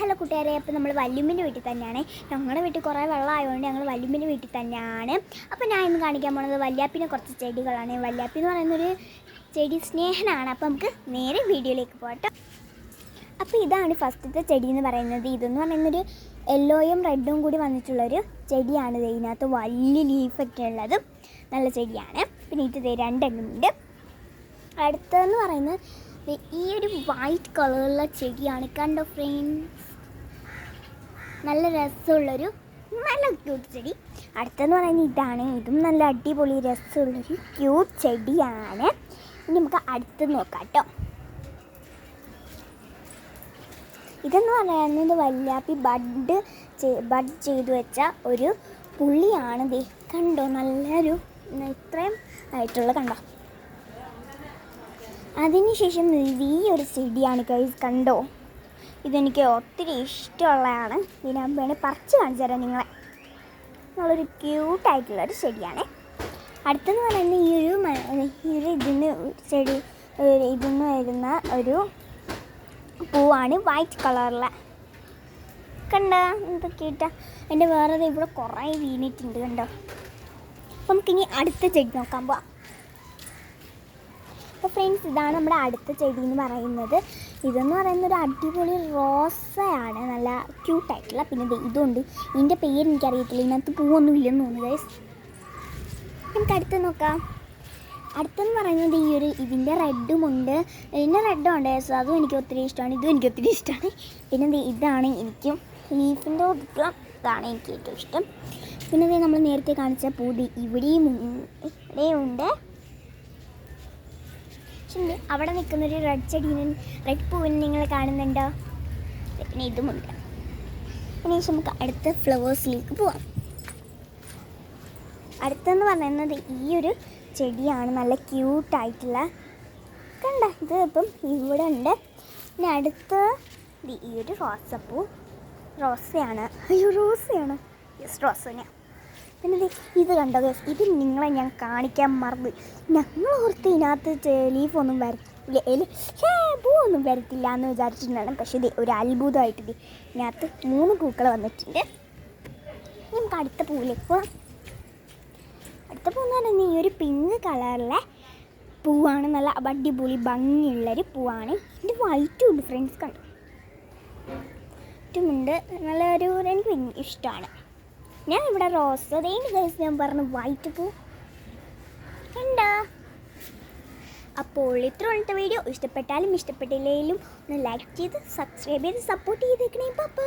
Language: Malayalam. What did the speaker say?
ഹലോ കൂട്ടുകാരെ അപ്പോൾ നമ്മൾ വല്യുമ്മിന്റെ വീട്ടിൽ തന്നെയാണ്. ഞങ്ങളുടെ വീട്ടിൽ കുറേ വെള്ളം ആയതുകൊണ്ട് ഞങ്ങൾ വല്യുമ്മിന്റെ വീട്ടിൽ തന്നെയാണ്. അപ്പോൾ ഞാൻ ഇന്ന് കാണിക്കാൻ പോണത് വല്യാപ്പിനെ കുറച്ച് ചെടികളാണ്. വല്യാപ്പി എന്ന് പറയുന്നൊരു ചെടി സ്നേഹനാണ്. അപ്പോൾ നമുക്ക് നേരെ വീഡിയോയിലേക്ക് പോകട്ടെ അപ്പോൾ ഇതാണ് ഫസ്റ്റത്തെ ചെടി എന്ന് പറയുന്നത്. ഇതെന്ന് പറയുന്നൊരു യെല്ലോയും റെഡും കൂടി വന്നിട്ടുള്ളൊരു ചെടിയാണ്. ഇതിനകത്ത് വലിയ ലീഫൊക്കെ ഉള്ളത് നല്ല ചെടിയാണ്. പിന്നെ ഇത് രണ്ടെണ്ണമുണ്ട് അടുത്തതെന്ന് പറയുന്നത് ഈ ഒരു വൈറ്റ് കളറുള്ള ചെടിയാണ്. കണ്ടോ ഫ്രണ്ട്സ് നല്ല രസമുള്ളൊരു നല്ല ക്യൂട്ട് ചെടി. അടുത്തെന്ന് പറയുന്നത് ഇതാണ്. ഇതും നല്ല അടിപൊളി രസമുള്ളൊരു ക്യൂട്ട് ചെടിയാണ്. ഇനി നമുക്ക് അടുത്ത് നോക്കാം കേട്ടോ. ഇതെന്ന് പറയുന്നത് വല്ലാപ്പി ബഡ് ബഡ് ചെയ്തു വെച്ച ഒരു പുള്ളിയാണ് ദേ. കണ്ടോ? നല്ലൊരു ഇത്രയും ആയിട്ടുള്ള കണ്ടോ? അതിനുശേഷം ഈ ഒരു ചെടിയാണ് കൈസ് കണ്ടോ? ഇതെനിക്ക് ഒത്തിരി ഇഷ്ടമുള്ളതാണ്. ഇത് ഞാൻ വേണേൽ പറിച്ച് കാണിച്ചു തരാം നിങ്ങളെ. നല്ലൊരു ക്യൂട്ടായിട്ടുള്ളൊരു ചെടിയാണ്. അടുത്തെന്ന് പറയുന്നത് ഈ ഒരു ഈ ഒരു ഇതിന് ചെടി ഇതിന്ന് വരുന്ന ഒരു പൂവാണ് വൈറ്റ് കളറിലെ. കണ്ട? എന്തൊക്കെ ഇട്ടാ എന്റെ വേറെ ഇവിടെ കുറേ വീണിട്ടുണ്ട് കണ്ടോ? നമുക്കിനി അടുത്ത ചെടി നോക്കാൻ പോവാം. അപ്പോൾ ഫ്രണ്ട്സ് ഇതാണ് നമ്മുടെ അടുത്ത ചെടി എന്ന് പറയുന്നത്. ഇതെന്ന് പറയുന്ന ഒരു അടിപൊളി റോസയാണ്. നല്ല ക്യൂട്ടായിട്ടുള്ള പിന്നെ ഇതുണ്ട്. ഇതിന്റെ പേര് എനിക്കറിയത്തില്ല. ഇതിനകത്ത് പൂവൊന്നും ഇല്ലെന്ന് തോന്നുന്നു ഗൈസ് നമുക്ക് അടുത്ത് നോക്കാം. അടുത്തെന്ന് പറയുന്നത് ഈ ഒരു ഇതിന്റെ റെഡും ഉണ്ട്. ഇതിന്റെ റെഡും ഉണ്ട് സോ അതും എനിക്ക് ഒത്തിരി ഇഷ്ടമാണ്. ഇതും എനിക്ക് ഒത്തിരി ഇഷ്ടമാണ്. പിന്നെ ഇതാണ് എനിക്കും ലീഫിന്റെ ഒതുക്കുക ഇതാണ് എനിക്ക് ഏറ്റവും ഇഷ്ടം. പിന്നെ നമ്മൾ നേരത്തെ കാണിച്ച പൂതി ഇവിടെയും ഇവിടെയും ഉണ്ട്. പക്ഷേ അവിടെ നിൽക്കുന്നൊരു റെഡ് ചെടീന് റെഡ് പൂവിനെ നിങ്ങൾ കാണുന്നുണ്ടോ? പിന്നെ ഇതുമുണ്ട്. ഇനി നമുക്ക് അടുത്ത ഫ്ലവേഴ്സിലേക്ക് പോവാം. അടുത്തെന്ന് പറയുന്നത് ഈ ഒരു ചെടിയാണ്. നല്ല ക്യൂട്ടായിട്ടുള്ള കണ്ട? ഇത് ഇപ്പം ഇവിടെ ഉണ്ട്. പിന്നെ അടുത്ത് ഈ ഒരു റോസപ്പൂ. റോസയാണ്. അയ്യോ റോസയാണ്. യെസ് റോസനെയാണ് പിന്നെ ഇത് കണ്ടോ ഇത് നിങ്ങളെ ഞാൻ കാണിക്കാൻ മറന്നു. ഞങ്ങൾ ഓർത്ത് ഇതിനകത്ത് ലീഫൊന്നും വരത്തില്ല. ഷേ ഒന്നും വരത്തില്ല എന്ന് വിചാരിച്ചിട്ടുണ്ടാണ് പക്ഷേ ഇത് ഒരു അത്ഭുതമായിട്ട് ഇത് ഇതിനകത്ത് മൂന്ന് പൂക്കൾ വന്നിട്ടുണ്ട്. നമുക്ക് അടുത്ത പൂവിലേക്ക് പോകാം അടുത്ത പൂന്ന് പറയുന്നത് ഈ ഒരു പിങ്ക് കളറിലെ പൂവാണ് നല്ല അടിപൊളി ഭംഗിയുള്ളൊരു പൂവാണ്. ഇത് വൈറ്റും ഉണ്ട് ഫ്രണ്ട്സ് കണ്ടു? നല്ല നല്ലൊരു എനിക്ക് ഇഷ്ടമാണ്. ഞാൻ ഇവിടെ റോസ് അതേന്റെ ഗൈസ് ഞാൻ പറഞ്ഞു വൈറ്റ് പൂ. എന്താ അപ്പോൾ ഇത്ര ഉള്ളത്തെ വീഡിയോ ഇഷ്ടപ്പെട്ടാലും ഇഷ്ടപ്പെട്ടില്ലെങ്കിലും ഒന്ന് ലൈക്ക് ചെയ്ത് സബ്സ്ക്രൈബ് ചെയ്ത് സപ്പോർട്ട് ചെയ്തേക്കണേ പാപ്പാ